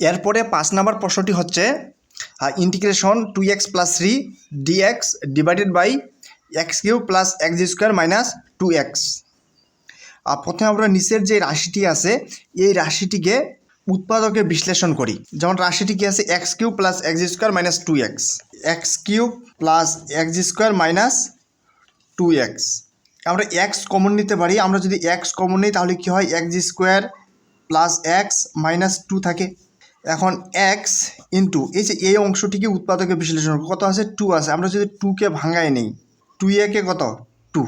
এরপরে পাঁচ নাম্বার প্রশ্নটি হচ্ছে integration two x plus three d x divided by x cube plus x square minus two x প্রথমে আমরা নিচের যে রাশিটি আছে, এই রাশিটিকে উৎপাদকে বিশ্লেষণ করি। যেমন রাশিটি কি আছে x cube plus x square minus two x x cube plus x square minus two x আমরা এক্স কমন নিতে পারি, আমরা যদি এক্স কমন নিই তাহলে কী হয়? X square plus x minus two থাকে। এখন এক্স ইন্টু এই যে এই অংশটিকে উৎপাদকে বিশ্লেষণ। কত আছে? টু আছে। আমরা যদি টুকে ভাঙাই নেই টু একে কত? টু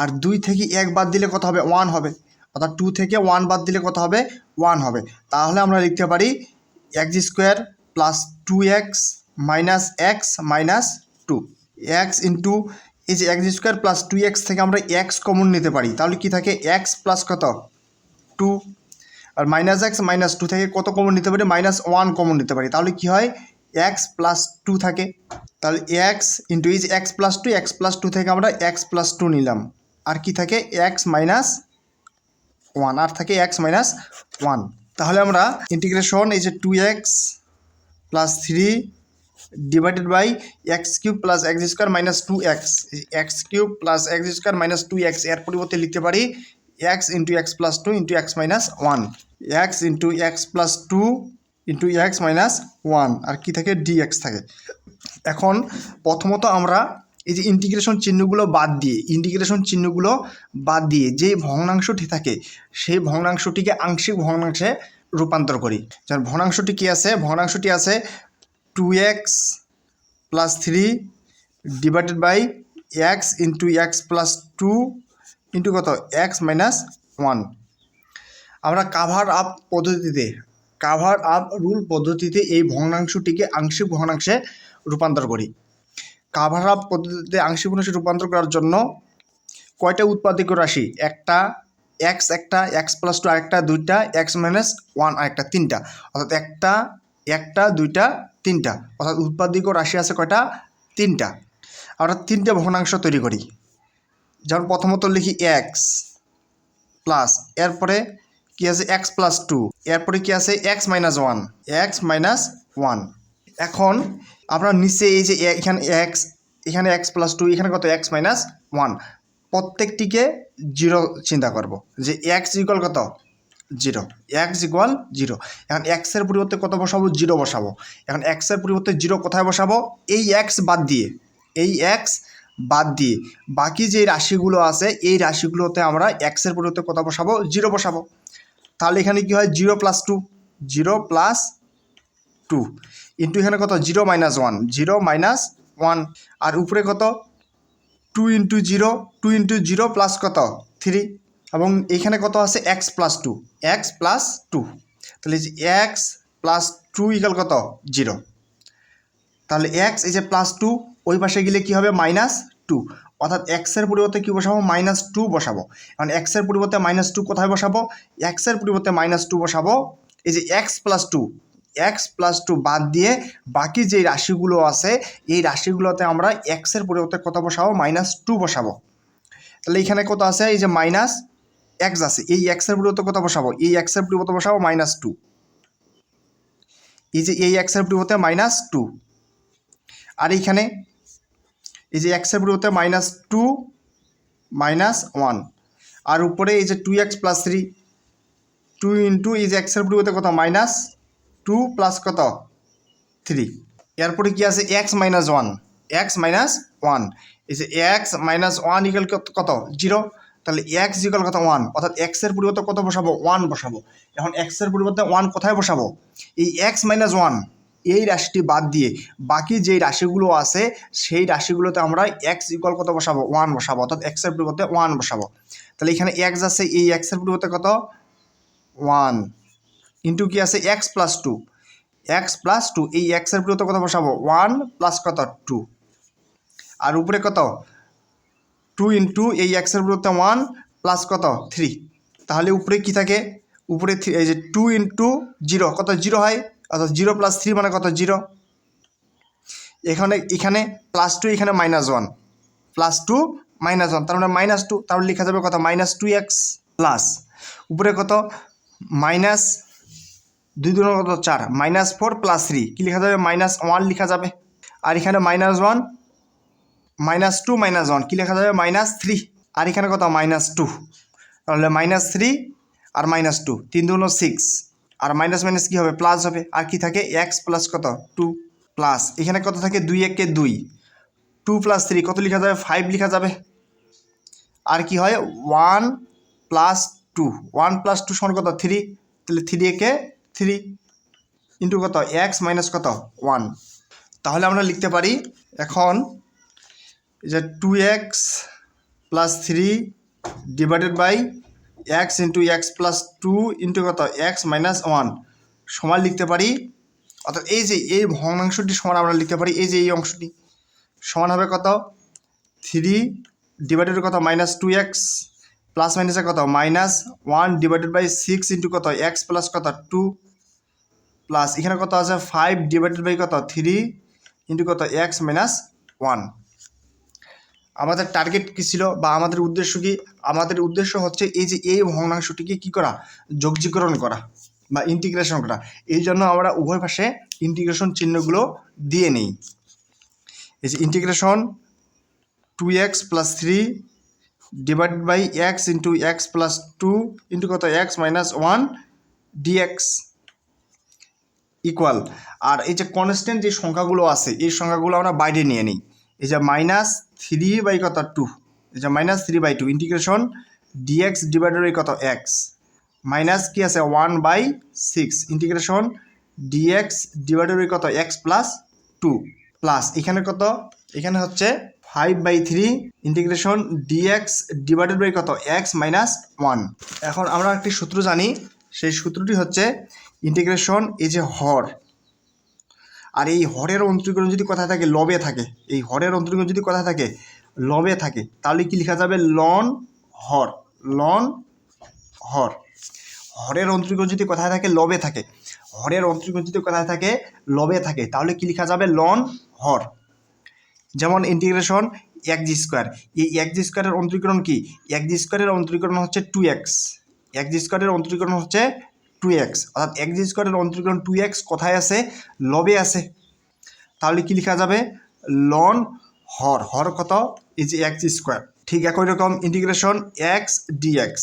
আর দুই থেকে এক বাদ দিলে কত হবে? ওয়ান হবে। অর্থাৎ টু থেকে ওয়ান বাদ দিলে কত হবে? ওয়ান হবে। তাহলে আমরা লিখতে পারি x square plus two x minus x minus two x into এই যে x square plus two x থেকে আমরা এক্স কমন নিতে পারি। তাহলে কি থাকে? এক্স প্লাস কত? টু আর মাইনাস এক্স মাইনাস টু থেকে কত কমন নিতে পারি? মাইনাস ওয়ান কমন নিতে পারি। তাহলে কি হয়? এক্স প্লাস টু থাকে। তাহলে x into is x plus two x plus two থেকে আমরা এক্স প্লাস টু নিলাম। আর কি থাকে? এক্স মাইনাস ওয়ান আর থাকে এক্স মাইনাস ওয়ান তাহলে আমরা ইন্টিগ্রেশন এই যে two x plus three divided by x cube plus x square minus two x x cube plus x square minus two এক্সের পরিবর্তে লিখতে পারি x into x plus two into x minus one x into x plus two into x minus one আর কি থাকে? Dx থাকে। এখন প্রথমত আমরা এই যে ইন্টিগ্রেশন চিহ্নগুলো বাদ দিয়ে ইন্টিগ্রেশন চিহ্নগুলো বাদ দিয়ে যে ভগ্নাংশটি থাকে, সেই ভগ্নাংশটিকে আংশিক ভগ্নাংশে রূপান্তর করি। যেমন ভগ্নাংশটি কী আছে? ভগ্নাংশটি আছে two x plus three divided by x into x plus two into কত? এক্স মাইনাস ওয়ান আমরা কাভার আপ পদ্ধতিতে কাভার আপ রুল পদ্ধতিতে এই ভগ্নাংশটিকে আংশিক ভগ্নাংশে রূপান্তর করি। কাভার আপ পদ্ধতিতে আংশিক ভগ্নাংশে রূপান্তর করার জন্য কয়টা উৎপাদিত রাশি? একটা এক্স একটা এক্স প্লাস টু আরেকটা, দুইটা এক্স মাইনাস ওয়ান আরেকটা, তিনটা। অর্থাৎ একটা একটা, দুইটা, তিনটা। অর্থাৎ উৎপাদিত রাশি আছে কয়টা? তিনটা। আমরা তিনটা ভগ্নাংশ তৈরি করি। যেমন প্রথমত লিখি এক্স প্লাস এরপরে কি আছে? এক্স প্লাস টু এরপরে কি আছে? X minus one x minus one এখন আমরা নিচে এই যে এখানে এক্স এখানে এক্স প্লাস টু এখানে কত? এক্স মাইনাস ওয়ান প্রত্যেকটিকে জিরো চিন্তা করব। যে এক্স ইকুয়াল কত? জিরো এক্স ইকুয়াল জিরো এখন এক্সের পরিবর্তে কত বসাবো? জিরো বসাবো। এখন এক্সের পরিবর্তে জিরো কোথায় বসাবো? এই এক্স বাদ দিয়ে। এই এক্স বাদ দিয়ে। বাকি যে রাশিগুলো আছে, এই রাশিগুলোতে আমরা এক্সের পরিবর্তে কত বসাবো? জিরো বসাবো। তাহলে এখানে কি হয়? Zero plus two zero plus two into এখানে কত? Zero minus one zero minus one আর উপরে কত? Two into zero two into zero plus কত? থ্রি এবং এখানে কত আছে? X plus two x plus two তাহলে যে এক্স প্লাস টু ইকাল কত? জিরো তাহলে এক্স এই যে প্লাস টু ওই পাশে গেলে কি হবে? মাইনাস টু অর্থাৎ এক্সের পরিবর্তে কী বসাবো? মাইনাস টু বসাবো। কারণ এক্সের পরিবর্তে মাইনাস টু কোথায় বসাবো? এক্সের পরিবর্তে মাইনাস টু বসাবো। এই যে x plus two x plus two বাদ দিয়ে বাকি যে রাশিগুলো আছে, এই রাশিগুলোতে আমরা এক্সের পরিবর্তে কত বসাবো? মাইনাস টু বসাবো। তাহলে এখানে কত আছে? এই যে মাইনাস এক্স আছে। এই এক্সের পরিবর্তে কত বসাবো? এই এক্সের পরিবর্তে বসাবো মাইনাস টু এই যে এই এক্সের পরিবর্তে মাইনাস টু আর এইখানে এই যে এক্সের পরিবর্তে মাইনাস টু মাইনাস ওয়ান আর উপরে এই যে two x plus three two into এই যে এক্সের পরিবর্তে কত? মাইনাস টু প্লাস কত? থ্রি এরপরে কি আছে? X minus one x minus one এই যে এক্স মাইনাস ওয়ান ইকাল কত জিরো তাহলে এক্স ইকাল কত? ওয়ান অর্থাৎ এক্সের পরিবর্তে কত বসাবো? ওয়ান বসাবো। এখন এক্সের পরিবর্তে ওয়ান কোথায় বসাবো? এই এক্স মাইনাস ওয়ান এই রাশিটি বাদ দিয়ে বাকি যেই রাশিগুলো আছে, সেই রাশিগুলোতে আমরা এক্স ইকুয়াল কত বসাবো? ওয়ান বসাবো, অর্থাৎ এক্সের পরিবর্তে ওয়ান বসাবো। তাহলে এখানে এক্স আছে, এই এক্সের পরিবর্তে কত? ওয়ান ইন্টু কি আছে? X plus two x plus two এই এক্সের পরিবর্তে কত বসাবো? ওয়ান প্লাস কত? টু আর উপরে কত? টু ইন্টু এই এক্সের পরিবর্তে ওয়ান প্লাস কত? থ্রি তাহলে উপরে কি থাকে? উপরে থ্রি এই যে টু ইন্টু জিরো কত? জিরো হয়? অর্থাৎ জিরো প্লাস থ্রি মানে কত? জিরো এখানে এখানে প্লাস টু এখানে minus one plus two minus one তার মানে মাইনাস টু তাহলে লেখা যাবে কত? মাইনাস টু এক্স প্লাস উপরে কত? মাইনাস দুই দুগুণ কত? চার। মাইনাস ফোর প্লাস থ্রি কী লেখা যাবে? মাইনাস ওয়ান লেখা যাবে। আর এখানে minus one minus two minus one কী লেখা যাবে? মাইনাস থ্রি আর এখানে কত? মাইনাস টু তাহলে মাইনাস থ্রি আর মাইনাস টু তিন দুগুণ সিক্স আর মাইনাস মাইনাস কী হবে? প্লাস হবে। আর কি থাকে? এক্স প্লাস কত? টু প্লাস এখানে কত থাকে? দুই একে দুই। টু প্লাস থ্রি কত লেখা যাবে? ফাইভ লেখা যাবে। আর কি হয়? One plus two one plus two সমান কত? থ্রি তাহলে থ্রি একে থ্রি ইন্টু কত? এক্স মাইনাস কত? ওয়ান তাহলে আমরা লিখতে পারি এখন যে two x plus three divided by x into x plus two into কত? এক্স মাইনাস ওয়ান সমান লিখতে পারি। অর্থাৎ এই যে, এই ভগ্নাংশটি সমান আমরা লিখতে পারি, এই যে, এই অংশটি। সমান হবে কত? থ্রি ডিভাইডেড কত? মাইনাস টু এক্স প্লাস মাইনাসে কত? Minus one divided by six into কত? এক্স প্লাস কত? টু প্লাস এখানে কত আছে? ফাইভ ডিভাইডেড বাই কত? থ্রি ইন্টু কত? এক্স মাইনাস ওয়ান আমাদের টার্গেট কী ছিল বা আমাদের উদ্দেশ্য কি? আমাদের উদ্দেশ্য হচ্ছে এই যে এই ভগ্নাংশটিকে কী করা? যোগজীকরণ করা বা ইন্টিগ্রেশন করা। এই জন্য আমরা উভয় পাশে ইন্টিগ্রেশন চিহ্নগুলো দিয়ে নিই। এই যে integration two x plus three divided by x into x plus two into কত? X minus one d x equal আর এই যে কনস্ট্যান্ট যে সংখ্যাগুলো আছে, এই সংখ্যাগুলো আমরা বাইরে নিয়ে নিই। এই যে মাইনাস থ্রি বাই কত? টু এই যে minus three by two integration d x divided by কত? এক্স মাইনাস কি আছে? One by six integration d x divided by কত? এক্স প্লাস টু প্লাস এখানে কত? এখানে হচ্ছে five by three integration d x divided by কত? X minus one এখন আমরা একটি সূত্র জানি। সেই সূত্রটি হচ্ছে ইন্টিগ্রেশন এই যে হর। আর এই হরের অন্তরীকরণ যদি কথা থাকে, লবে থাকে, এই হরের অন্তরীকরণ যদি কথা থাকে, লবে থাকে, তাহলে কি লেখা যাবে? লন হর লন হর। হরের অন্তরীকরণ যদি কথায় থাকে, লবে থাকে, হরের অন্তরীকরণ যদি কথায় থাকে, লবে থাকে, তাহলে কি লেখা যাবে? লন হর। যেমন ইন্টিগ্রেশন এক জি স্কোয়ার এই এক জি স্কোয়ারের অন্তরীকরণ কি? এক জি স্কোয়ারের অন্তরীকরণ হচ্ছে টু এক্স এক জি স্কোয়ারের অন্তরীকরণ হচ্ছে টু এক্স অর্থাৎ এক জি স্কোয়ারের অন্তরীকরণ টু এক্স কোথায় আছে? লবে আছে। তাহলে কি লেখা যাবে? লন হর হর কত? ইজ এক্স স্কোয়ার ঠিক একই রকম ইন্টিগ্রেশন এক্স ডিএক্স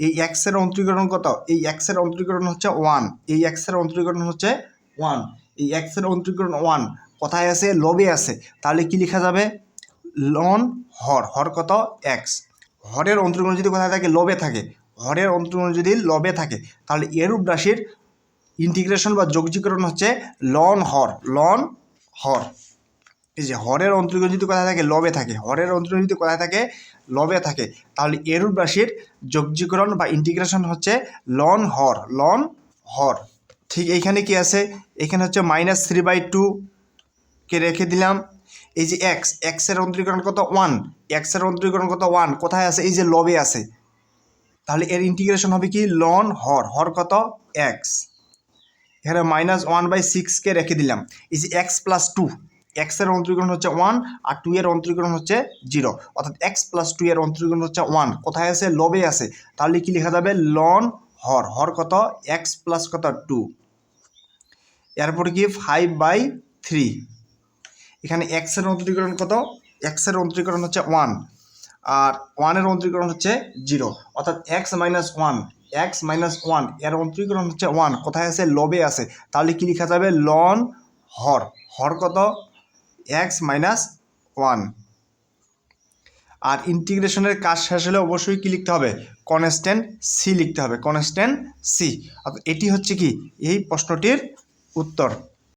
এই এক্সের অন্তরীকরণ কত? এই এক্সের অন্তরীকরণ হচ্ছে ওয়ান এই এক্সের অন্তরীকরণ হচ্ছে ওয়ান এই এক্সের অন্তরীকরণ ওয়ান কোথায় আছে? লবে আছে। তাহলে কি লেখা যাবে? লন হর হর কত? এক্স হরের অন্তরীকরণ যদি কোথায় থাকে, লবে থাকে। হরের অন্তরীকরণ যদি লবে থাকে, তাহলে এরূপ রাশির ইন্টিগ্রেশন বা যোগজীকরণ হচ্ছে লন হর লন হর। এই যে হরের অন্তরীকরণ যদি কোথায় থাকে, লবে থাকে, হরের অন্তরীকরণ যদি কোথায় থাকে, লবে থাকে, তাহলে এরূপ রাশির যোগজীকরণ বা ইন্টিগ্রেশন হচ্ছে লন হর লন হর। ঠিক এইখানে কি আছে? এখানে হচ্ছে মাইনাস থ্রি বাই টু কে রেখে দিলাম। এই যে এক্স এক্সের অন্তরীকরণ কত? ওয়ান এক্সের অন্তরীকরণ কত? ওয়ান কোথায় আছে? এই যে লবে আছে। তাহলে এর ইন্টিগ্রেশন হবে কি? লন হর। হর কত? এক্স এখানে মাইনাস ওয়ান বাই সিক্সকে রেখে দিলাম। ইজ এক্স প্লাস টু এক্সের অন্তরীকরণ হচ্ছে ওয়ান আর টু এর অন্তরীকরণ হচ্ছে জিরো অর্থাৎ এক্স প্লাস টু এর অন্তরীকরণ হচ্ছে ওয়ান কোথায় আছে? লবে আছে। তাহলে কি লেখা যাবে? লন হর। হর কত? এক্স প্লাস কত? টু এরপর কি? ফাইভ বাই থ্রি এখানে এক্সের অন্তরীকরণ কত? এক্সের অন্তরীকরণ হচ্ছে ওয়ান আর ওয়ানের অন্তরীকরণ হচ্ছে জিরো অর্থাৎ x minus one x minus ওয়ানের অন্তরীকরণ হচ্ছে ওয়ান কোথায় আছে? লবে আছে। তাহলে কি লেখা যাবে? লন হর হর কত? এক্স মাইনাস ওয়ান আর ইন্টিগ্রেশনের কাজ শেষ হলে অবশ্যই কী লিখতে হবে? কনস্ট্যান্ট সি লিখতে হবে কনস্ট্যান্ট সি এটি হচ্ছে কি? এই প্রশ্নটির উত্তর।